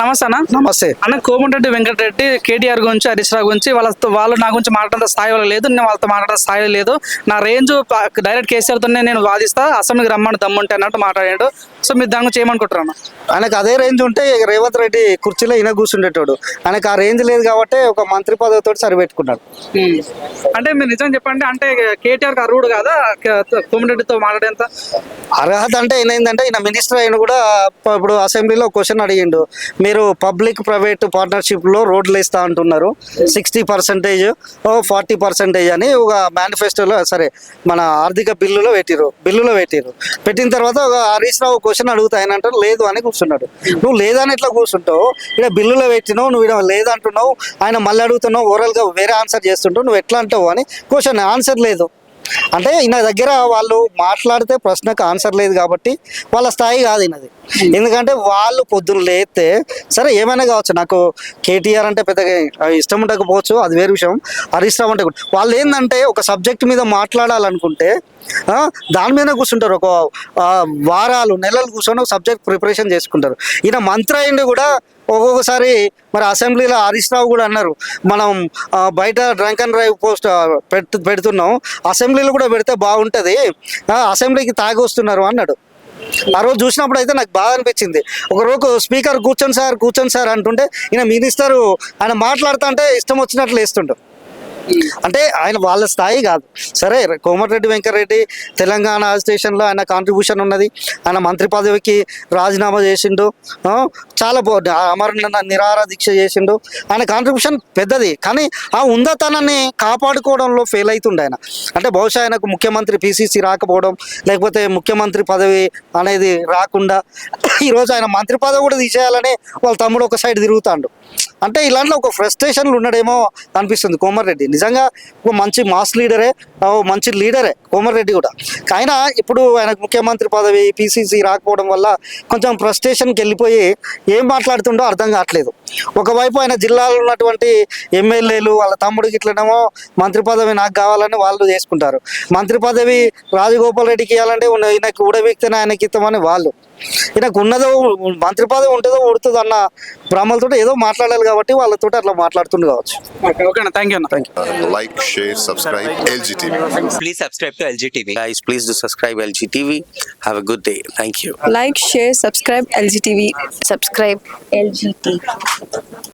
నమస్తే అన్న. నమస్తే. అన్న కోమటిరెడ్డి వెంకటరెడ్డి కేటీఆర్ గురించి హరీష్ రావు గురించి వాళ్ళతో వాళ్ళు నా గురించి మాట్లాడే స్థాయి లేదు నేను వాళ్ళతో మాట్లాడే స్థాయి లేదు. నా రేంజ్ డైరెక్ట్ కేసీఆర్ తోనే నేను వాదిస్తా అసెంబ్లీకి రమ్మని దమ్ముంటే అన్నట్టు మాట్లాడాడు. సో మీరు దాని గురించి ఏమనుకుంటారు ఆయనకు అదే రేంజ్ ఉంటే రేవంత్ రెడ్డి కుర్చీలో ఈయన కూర్చుండేటోడు. ఆయనకు ఆ రేంజ్ లేదు కాబట్టి ఒక మంత్రి పదవితో సరిపెట్టుకున్నాడు. అంటే మీరు నిజం చెప్పండి అంటే కేటీఆర్ అర్హుడు కాదా? కోమటిరెడ్డితో మాట్లాడేంత? అర్హత అంటే ఏంటంటే ఈయన మినిస్టర్ అయిన కూడా ఇప్పుడు అసెంబ్లీలో క్వశ్చన్ అడిగిండు. మీరు పబ్లిక్ ప్రైవేట్ పార్ట్నర్షిప్లో రోడ్లు ఇస్తా అంటున్నారు. సిక్స్టీ పర్సెంటేజ్ ఫార్టీ పర్సెంటేజ్ అని ఒక మేనిఫెస్టోలో సరే మన ఆర్థిక బిల్లులో పెట్టిరు బిల్లులో పెట్టిరు పెట్టిన తర్వాత ఒక హరీష్ రావు క్వశ్చన్ అడుగుతా ఆయన అంటారు లేదు అని కూర్చున్నాడు. నువ్వు లేదని ఎట్లా కూర్చుంటావు? ఇక్కడ బిల్లులో పెట్టినావు నువ్వు ఇక్కడ లేదంటున్నావు ఆయన మళ్ళీ అడుగుతున్నావు ఓవరాల్గా వేరే ఆన్సర్ చేస్తుంటావు నువ్వు ఎట్లా అంటావు అని క్వశ్చన్ ఆన్సర్ లేదు. అంటే ఈయన దగ్గర వాళ్ళు మాట్లాడితే ప్రశ్నకు ఆన్సర్ లేదు కాబట్టి వాళ్ళ స్థాయి కాదు ఈయనది. ఎందుకంటే వాళ్ళు పొద్దున్న లేస్తే సరే ఏమైనా కావచ్చు. నాకు కేటీఆర్ అంటే పెద్దగా ఇష్టం ఉండకపోవచ్చు అది వేరే విషయం. హరీష్ రావు అంటే. వాళ్ళు ఏంటంటే ఒక సబ్జెక్ట్ మీద మాట్లాడాలనుకుంటే దాని మీద కూర్చుంటారు. ఒక వారాలు నెలలు కూర్చొని ఒక సబ్జెక్ట్ ప్రిపరేషన్ చేసుకుంటారు. ఈయన మంత్రి అయింది కూడా ఒక్కొక్కసారి మరి అసెంబ్లీలో హరీష్ రావు కూడా అన్నారు. మనం బయట డ్రంక్ అండ్ డ్రైవ్ పోస్ట్ పెడుతున్నాం. అసెంబ్లీలో కూడా పెడితే బాగుంటుంది. ఆ, అసెంబ్లీకి తాగి వస్తున్నారు అన్నాడు. ఆ రోజు చూసినప్పుడు అయితే నాకు బాగా అనిపించింది. ఒక రోజు స్పీకర్ కూర్చొని సార్ కూర్చొని సార్ అంటుంటే ఈయన మినిస్టరు ఆయన మాట్లాడుతుంటే ఇష్టం వచ్చినట్లు వేస్తుంటాం అంటే ఆయన వాళ్ళ స్థాయి కాదు. సరే కోమటిరెడ్డి వెంకటరెడ్డి తెలంగాణ స్టేషన్లో ఆయన కాంట్రిబ్యూషన్ ఉన్నది. ఆయన మంత్రి పదవికి రాజీనామా చేసిండు. చాలా బో- అమర నిరాహార దీక్ష చేసిండు. ఆయన కాంట్రిబ్యూషన్ పెద్దది. కానీ ఆ ఉందతనాన్ని కాపాడుకోవడంలో ఫెయిల్ అవుతుండే ఆయన. అంటే బహుశా ఆయనకు ముఖ్యమంత్రి పిసిసి రాకపోవడం లేకపోతే ముఖ్యమంత్రి పదవి అనేది రాకుండా ఈరోజు ఆయన మంత్రి పదవి కూడా తీసేయాలని వాళ్ళ తమ్ముడు ఒక సైడ్ తిరుగుతాడు. అంటే ఇలాంటి ఒక ఫ్రస్ట్రేషన్లు ఉన్నాడేమో అనిపిస్తుంది కోమరెడ్డి నిజంగా ఒక మంచి మాస్ లీడరే ఓ మంచి లీడరే కోమరెడ్డి కూడా. ఆయన ఇప్పుడు ఆయనకు ముఖ్యమంత్రి పదవి పిసిసి రాకపోవడం వల్ల కొంచెం ఫ్రస్ట్రేషన్కి వెళ్ళిపోయి ఏం మాట్లాడుతుండో అర్థం కావట్లేదు. ఒకవైపు ఆయన జిల్లాలో ఉన్నటువంటి ఎమ్మెల్యేలు వాళ్ళ తమ్ముడికి ఇట్లనేమో మంత్రి పదవి నాకు కావాలని వాళ్ళు చేసుకుంటారు. మంత్రి పదవి రాజగోపాల్ రెడ్డికి ఇవ్వాలంటే ఉన్న- ఈయనకు ఊడబెక్తేనే ఆయనకి ఇస్తామని వాళ్ళు. ఈయనకు ఉన్నదో మంత్రి పదవి ఉంటుందో ఉడుతుందో అన్న భ్రమలతో ఏదో మాట్లాడాలి కాబట్టి వాళ్ళతో అట్లా మాట్లాడుతుండు కావచ్చు. Okay thank you thank you do subscribe lg tv have a good day. Thank you. Like, share, subscribe LGTV. subscribe LGT. Thank you.